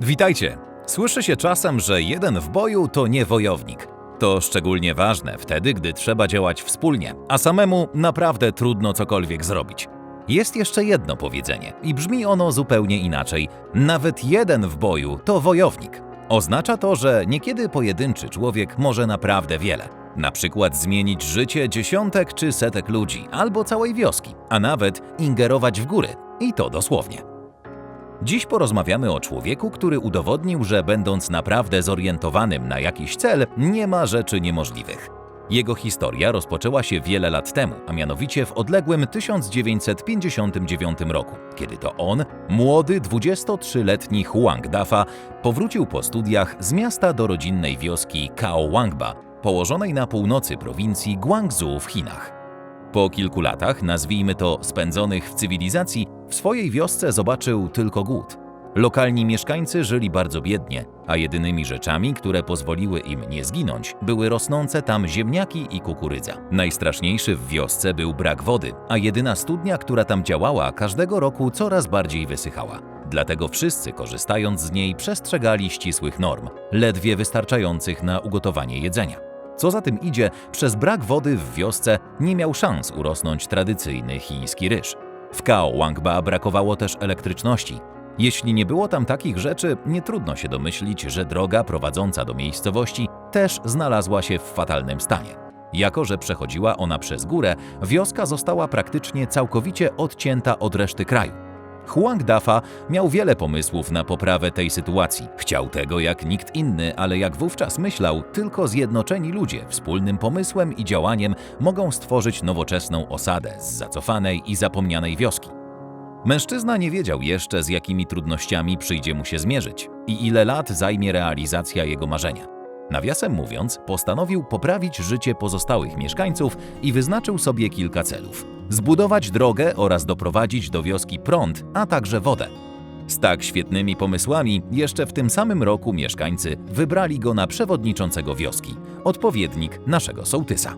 Witajcie! Słyszy się czasem, że jeden w boju to nie wojownik. To szczególnie ważne wtedy, gdy trzeba działać wspólnie, a samemu naprawdę trudno cokolwiek zrobić. Jest jeszcze jedno powiedzenie i brzmi ono zupełnie inaczej. Nawet jeden w boju to wojownik. Oznacza to, że niekiedy pojedynczy człowiek może naprawdę wiele. Na przykład zmienić życie dziesiątek czy setek ludzi, albo całej wioski, a nawet ingerować w góry. I to dosłownie. Dziś porozmawiamy o człowieku, który udowodnił, że będąc naprawdę zorientowanym na jakiś cel, nie ma rzeczy niemożliwych. Jego historia rozpoczęła się wiele lat temu, a mianowicie w odległym 1959 roku, kiedy to on, młody 23-letni Huang Dafa, powrócił po studiach z miasta do rodzinnej wioski Kaohwangba, położonej na północy prowincji Guangzhou w Chinach. Po kilku latach, nazwijmy to spędzonych w cywilizacji, w swojej wiosce zobaczył tylko głód. Lokalni mieszkańcy żyli bardzo biednie, a jedynymi rzeczami, które pozwoliły im nie zginąć, były rosnące tam ziemniaki i kukurydza. Najstraszniejszy w wiosce był brak wody, a jedyna studnia, która tam działała, każdego roku coraz bardziej wysychała. Dlatego wszyscy, korzystając z niej, przestrzegali ścisłych norm, ledwie wystarczających na ugotowanie jedzenia. Co za tym idzie, przez brak wody w wiosce nie miał szans urosnąć tradycyjny chiński ryż. W Kaohwangba brakowało też elektryczności. Jeśli nie było tam takich rzeczy, nie trudno się domyślić, że droga prowadząca do miejscowości też znalazła się w fatalnym stanie. Jako, że przechodziła ona przez górę, wioska została praktycznie całkowicie odcięta od reszty kraju. Huang Dafa miał wiele pomysłów na poprawę tej sytuacji. Chciał tego jak nikt inny, ale jak wówczas myślał, tylko zjednoczeni ludzie wspólnym pomysłem i działaniem mogą stworzyć nowoczesną osadę z zacofanej i zapomnianej wioski. Mężczyzna nie wiedział jeszcze, z jakimi trudnościami przyjdzie mu się zmierzyć i ile lat zajmie realizacja jego marzenia. Nawiasem mówiąc, postanowił poprawić życie pozostałych mieszkańców i wyznaczył sobie kilka celów: zbudować drogę oraz doprowadzić do wioski prąd, a także wodę. Z tak świetnymi pomysłami, jeszcze w tym samym roku mieszkańcy wybrali go na przewodniczącego wioski, odpowiednik naszego sołtysa.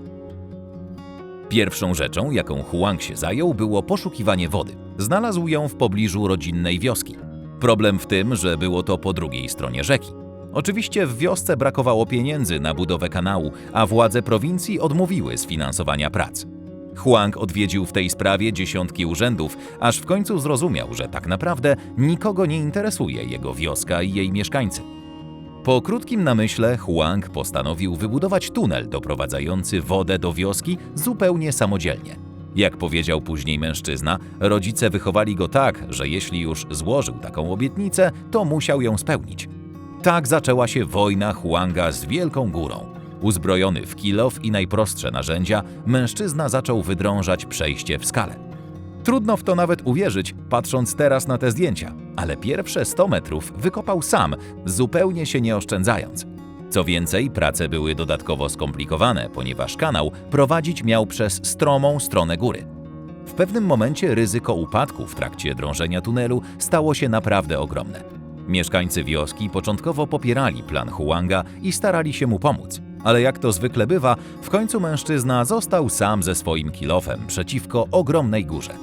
Pierwszą rzeczą, jaką Huang się zajął, było poszukiwanie wody. Znalazł ją w pobliżu rodzinnej wioski. Problem w tym, że było to po drugiej stronie rzeki. Oczywiście w wiosce brakowało pieniędzy na budowę kanału, a władze prowincji odmówiły sfinansowania prac. Huang odwiedził w tej sprawie dziesiątki urzędów, aż w końcu zrozumiał, że tak naprawdę nikogo nie interesuje jego wioska i jej mieszkańcy. Po krótkim namyśle Huang postanowił wybudować tunel doprowadzający wodę do wioski zupełnie samodzielnie. Jak powiedział później mężczyzna, rodzice wychowali go tak, że jeśli już złożył taką obietnicę, to musiał ją spełnić. Tak zaczęła się wojna Huanga z Wielką Górą. Uzbrojony w kilof i najprostsze narzędzia, mężczyzna zaczął wydrążać przejście w skale. Trudno w to nawet uwierzyć, patrząc teraz na te zdjęcia, ale pierwsze 100 metrów wykopał sam, zupełnie się nie oszczędzając. Co więcej, prace były dodatkowo skomplikowane, ponieważ kanał prowadzić miał przez stromą stronę góry. W pewnym momencie ryzyko upadku w trakcie drążenia tunelu stało się naprawdę ogromne. Mieszkańcy wioski początkowo popierali plan Huanga i starali się mu pomóc, ale jak to zwykle bywa, w końcu mężczyzna został sam ze swoim kilofem przeciwko ogromnej górze.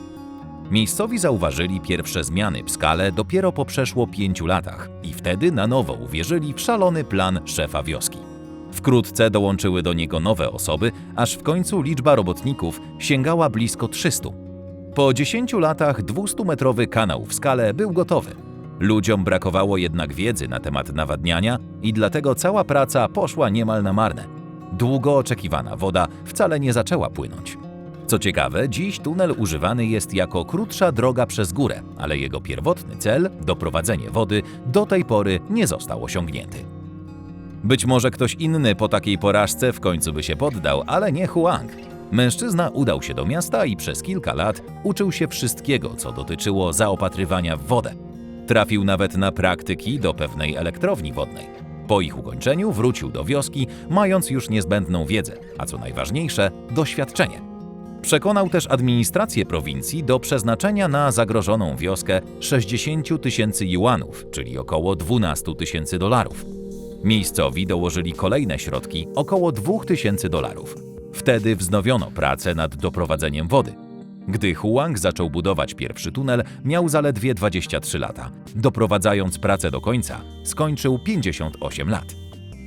Miejscowi zauważyli pierwsze zmiany w skale dopiero po przeszło pięciu latach i wtedy na nowo uwierzyli w szalony plan szefa wioski. Wkrótce dołączyły do niego nowe osoby, aż w końcu liczba robotników sięgała blisko 300. Po 10 latach 200-metrowy kanał w skale był gotowy. Ludziom brakowało jednak wiedzy na temat nawadniania i dlatego cała praca poszła niemal na marne. Długo oczekiwana woda wcale nie zaczęła płynąć. Co ciekawe, dziś tunel używany jest jako krótsza droga przez górę, ale jego pierwotny cel, doprowadzenie wody, do tej pory nie został osiągnięty. Być może ktoś inny po takiej porażce w końcu by się poddał, ale nie Huang. Mężczyzna udał się do miasta i przez kilka lat uczył się wszystkiego, co dotyczyło zaopatrywania w wodę. Trafił nawet na praktyki do pewnej elektrowni wodnej. Po ich ukończeniu wrócił do wioski, mając już niezbędną wiedzę, a co najważniejsze, doświadczenie. Przekonał też administrację prowincji do przeznaczenia na zagrożoną wioskę 60 tysięcy juanów, czyli około 12 tysięcy dolarów. Miejscowi dołożyli kolejne środki, około 2 tysięcy dolarów. Wtedy wznowiono pracę nad doprowadzeniem wody. Gdy Huang zaczął budować pierwszy tunel, miał zaledwie 23 lata. Doprowadzając pracę do końca, skończył 58 lat.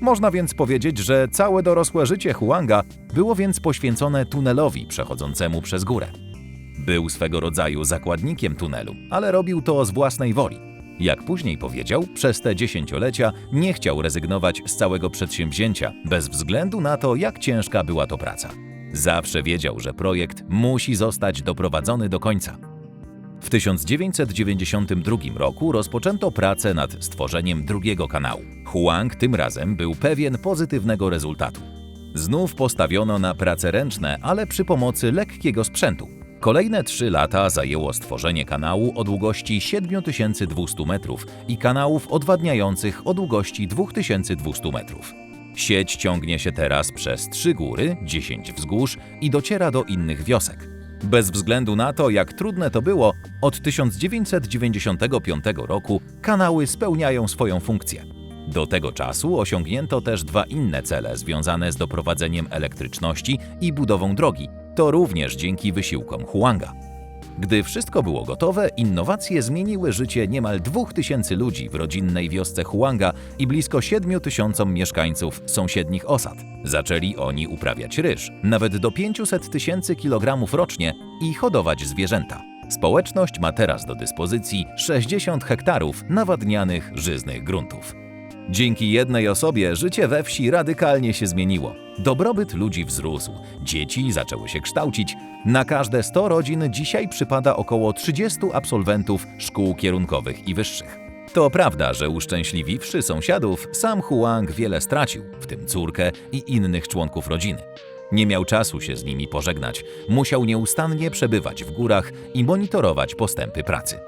Można więc powiedzieć, że całe dorosłe życie Huanga było więc poświęcone tunelowi przechodzącemu przez górę. Był swego rodzaju zakładnikiem tunelu, ale robił to z własnej woli. Jak później powiedział, przez te dziesięciolecia nie chciał rezygnować z całego przedsięwzięcia, bez względu na to, jak ciężka była to praca. Zawsze wiedział, że projekt musi zostać doprowadzony do końca. W 1992 roku rozpoczęto pracę nad stworzeniem drugiego kanału. Huang tym razem był pewien pozytywnego rezultatu. Znów postawiono na prace ręczne, ale przy pomocy lekkiego sprzętu. Kolejne trzy lata zajęło stworzenie kanału o długości 7200 metrów i kanałów odwadniających o długości 2200 metrów. Sieć ciągnie się teraz przez trzy góry, 10 wzgórz i dociera do innych wiosek. Bez względu na to, jak trudne to było, od 1995 roku kanały spełniają swoją funkcję. Do tego czasu osiągnięto też dwa inne cele związane z doprowadzeniem elektryczności i budową drogi, to również dzięki wysiłkom Huanga. Gdy wszystko było gotowe, innowacje zmieniły życie niemal 2000 ludzi w rodzinnej wiosce Huanga i blisko 7000 mieszkańców sąsiednich osad. Zaczęli oni uprawiać ryż, nawet do 500 tysięcy kilogramów rocznie i hodować zwierzęta. Społeczność ma teraz do dyspozycji 60 hektarów nawadnianych żyznych gruntów. Dzięki jednej osobie życie we wsi radykalnie się zmieniło. Dobrobyt ludzi wzrósł, dzieci zaczęły się kształcić. Na każde 100 rodzin dzisiaj przypada około 30 absolwentów szkół kierunkowych i wyższych. To prawda, że uszczęśliwiwszy sąsiadów, sam Huang wiele stracił, w tym córkę i innych członków rodziny. Nie miał czasu się z nimi pożegnać, musiał nieustannie przebywać w górach i monitorować postępy pracy.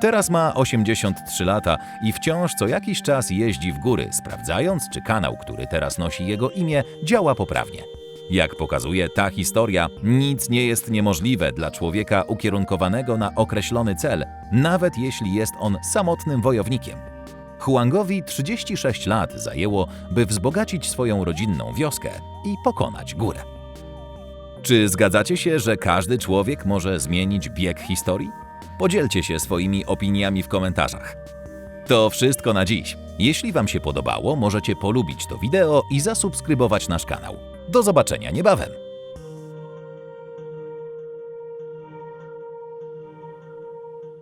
Teraz ma 83 lata i wciąż co jakiś czas jeździ w góry, sprawdzając, czy kanał, który teraz nosi jego imię, działa poprawnie. Jak pokazuje ta historia, nic nie jest niemożliwe dla człowieka ukierunkowanego na określony cel, nawet jeśli jest on samotnym wojownikiem. Huangowi 36 lat zajęło, by wzbogacić swoją rodzinną wioskę i pokonać górę. Czy zgadzacie się, że każdy człowiek może zmienić bieg historii? Podzielcie się swoimi opiniami w komentarzach. To wszystko na dziś. Jeśli Wam się podobało, możecie polubić to wideo i zasubskrybować nasz kanał. Do zobaczenia niebawem.